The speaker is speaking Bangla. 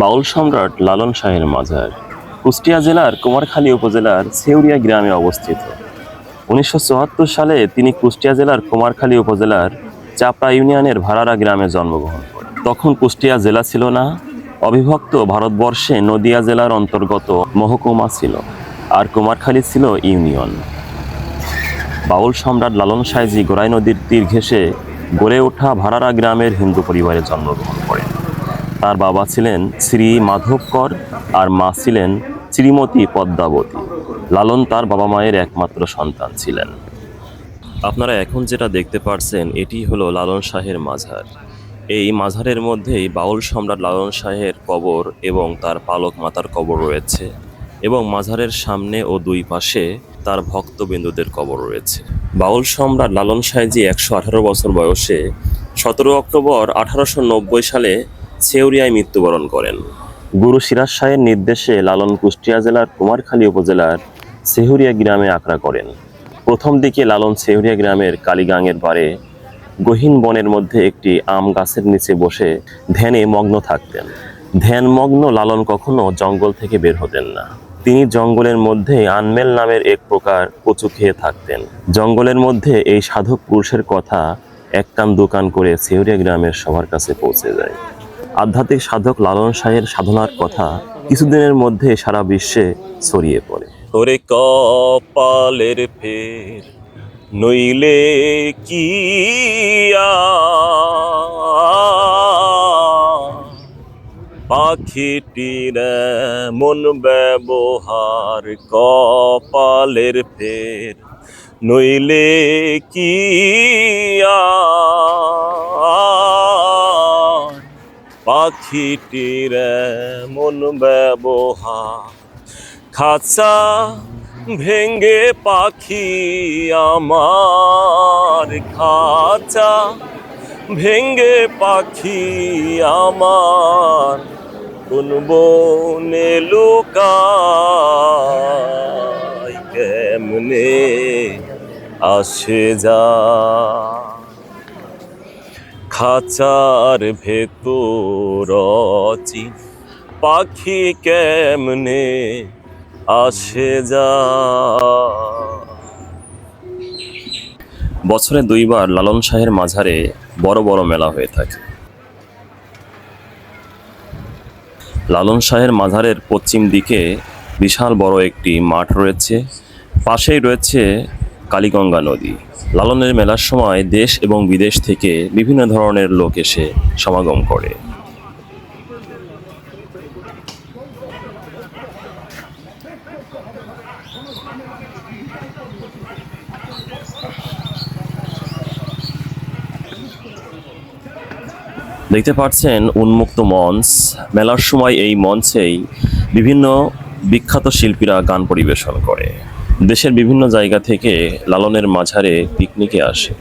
বাউল সম্রাট লালন শাহের মাজার, কুষ্টিয়া জেলার কুমারখালী উপজেলার সেউরিয়া গ্রামে অবস্থিত। উনিশশো চুয়াত্তর সালে তিনি কুষ্টিয়া জেলার কুমারখালী উপজেলার চাপড়া ইউনিয়নের ভাড়ারা গ্রামে জন্মগ্রহণ করেন। তখন কুষ্টিয়া জেলা ছিল না, অবিভক্ত ভারতবর্ষে নদিয়া জেলার অন্তর্গত মহকুমা ছিল, আর কুমারখালী ছিল ইউনিয়ন। বাউল সম্রাট লালন সাইজি গোড়াই নদীর তীর ঘেঁষে গড়ে ওঠা ভাড়ারা গ্রামের হিন্দু পরিবারে জন্মগ্রহণ করেন। তার বাবা ছিলেন শ্রী মাধব কর আর মা ছিলেন শ্রীমতী পদ্মাবতী। লালন তার বাবা মায়ের একমাত্র সন্তান ছিলেন। আপনারা এখন যেটা দেখতে পারছেন, এটি হলো লালন শাহের মাঝার। এই মাঝারের মধ্যেই বাউল সম্রাট লালন শাহের কবর এবং তার পালক মাতার কবর রয়েছে এবং মাঝারের সামনে ও দুই পাশে তার ভক্তবিন্দুদের কবর রয়েছে। বাউল সম্রাট লালন শাহজি একশো আঠারো বছর বয়সে সতেরো অক্টোবর আঠারোশো নব্বই সালে ছেউরিয়ায় মৃত্যুবরণ করেন। গুরু সিরাজ শাহের নির্দেশে লালন কুষ্টিয়া জেলার কুমারখালী উপজেলার সেহুরিয়া গ্রামে আঁকড়া করেন। প্রথম দিকে লালন সেহুরিয়া গ্রামের কালীগাঙের বারে গহীন বনের মধ্যে একটি আম গাছের নিচে বসে ধ্যানে মগ্ন থাকতেন। ধ্যানমগ্ন লালন কখনো জঙ্গল থেকে বের হতেন না। তিনি জঙ্গলের মধ্যে আনমেল নামের এক প্রকার কচু খেয়ে থাকতেন। জঙ্গলের মধ্যে এই সাধক পুরুষের কথা এক কান দোকান করে সেহুরিয়া গ্রামের সবার কাছে পৌঁছে যায়। আধ্যাত্মিক সাধক লালন শাহের সাধনার কথা কিছুদিনের মধ্যে সারা বিশ্বে ছড়িয়ে পড়ে। ওরে কপালের ফের নইলে কি পাখিটির মন ব্যবহার কপালের ফের নইলে কি পাখিটির মন ব্যবহার। খাঁচা ভেঙ্গে পাখি আমার, খাঁচা ভেঙ্গে পাখি আমার, কোন বনে লুকাই কেমনে আসে যা খাঁচার ভেতর পাখি কেমনে আসে যা। বছরে দুইবার লালন শাহের মাঝারে বড় বড় মেলা হয়ে থাকে। লালন শাহের মাঝারের পশ্চিম দিকে বিশাল বড় একটি মাঠ রয়েছে। পাশেই রয়েছে কালীগঙ্গা নদী। লালনের মেলার সময় দেশ এবং বিদেশ থেকে বিভিন্ন ধরনের লোক এসে সমাগম করে। দেখতে পাচ্ছেন উন্মুক্ত মঞ্চ। মেলার সময় এই মঞ্চেই বিভিন্ন বিখ্যাত শিল্পীরা গান পরিবেশন করে। দেশের বিভিন্ন জায়গা থেকে লালনের মাঝারে পিকনিকে আসে।